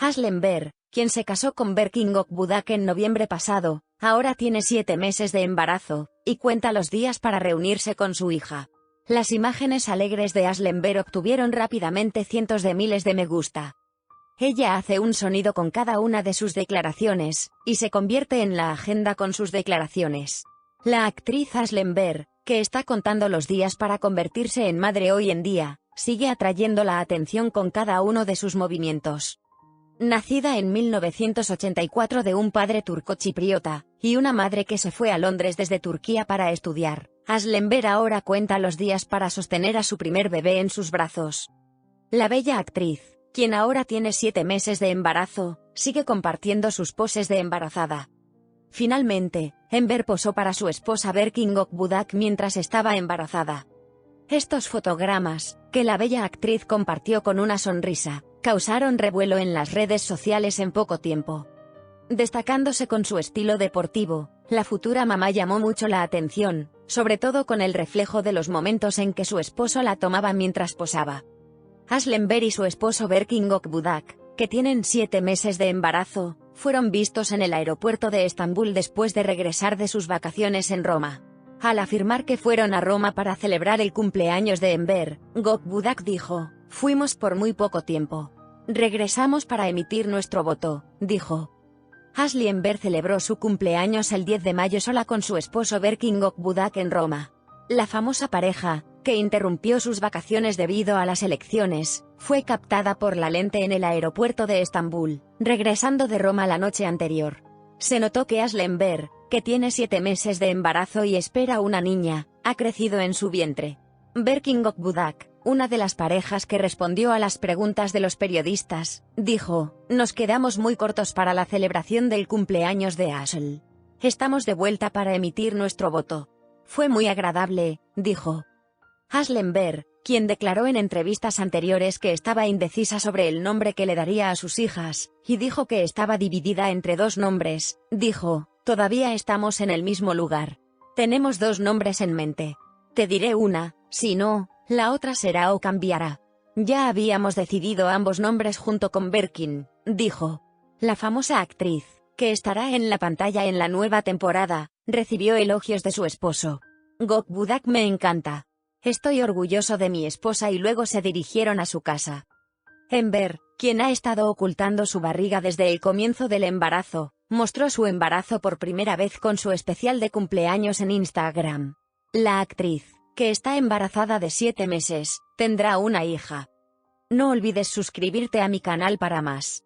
Aslen quien se casó con Berkingok Budak en noviembre pasado, ahora tiene siete meses de embarazo, y cuenta los días para reunirse con su hija. Las imágenes alegres de Aslen obtuvieron rápidamente cientos de miles de me gusta. Ella hace un sonido con cada una de sus declaraciones, y se convierte en la agenda con sus declaraciones. La actriz Aslen que está contando los días para convertirse en madre hoy en día, sigue atrayendo la atención con cada uno de sus movimientos. Nacida en 1984 de un padre turco-chipriota, y una madre que se fue a Londres desde Turquía para estudiar, Aslenber ahora cuenta los días para sostener a su primer bebé en sus brazos. La bella actriz, quien ahora tiene siete meses de embarazo, sigue compartiendo sus poses de embarazada. Finalmente, Ember posó para su esposa Berkingok Budak mientras estaba embarazada. Estos fotogramas, que la bella actriz compartió con una sonrisa, causaron revuelo en las redes sociales en poco tiempo. Destacándose con su estilo deportivo, la futura mamá llamó mucho la atención, sobre todo con el reflejo de los momentos en que su esposo la tomaba mientras posaba. Aslenber y su esposo Berkingok Budak, que tienen siete meses de embarazo, fueron vistos en el aeropuerto de Estambul después de regresar de sus vacaciones en Roma. Al afirmar que fueron a Roma para celebrar el cumpleaños de Enver, Gok Budak dijo, Fuimos por muy poco tiempo. Regresamos para emitir nuestro voto, dijo. Ashley Enver celebró su cumpleaños el 10 de mayo sola con su esposo Berkingok Budak en Roma. La famosa pareja, que interrumpió sus vacaciones debido a las elecciones, fue captada por la lente en el aeropuerto de Estambul, regresando de Roma la noche anterior. Se notó que Aslen que tiene siete meses de embarazo y espera una niña, ha crecido en su vientre. Berkingok Budak, una de las parejas que respondió a las preguntas de los periodistas, dijo, nos quedamos muy cortos para la celebración del cumpleaños de Asl. Estamos de vuelta para emitir nuestro voto. Fue muy agradable, dijo. Aslen quien declaró en entrevistas anteriores que estaba indecisa sobre el nombre que le daría a sus hijas, y dijo que estaba dividida entre dos nombres, dijo, todavía estamos en el mismo lugar. Tenemos dos nombres en mente. Te diré una, si no, la otra será o cambiará. Ya habíamos decidido ambos nombres junto con Berkin, dijo. La famosa actriz, que estará en la pantalla en la nueva temporada, recibió elogios de su esposo. Gok Budak me encanta. Estoy orgulloso de mi esposa y luego se dirigieron a su casa. Ember, quien ha estado ocultando su barriga desde el comienzo del embarazo, mostró su embarazo por primera vez con su especial de cumpleaños en Instagram. La actriz, que está embarazada de 7 meses, tendrá una hija. No olvides suscribirte a mi canal para más.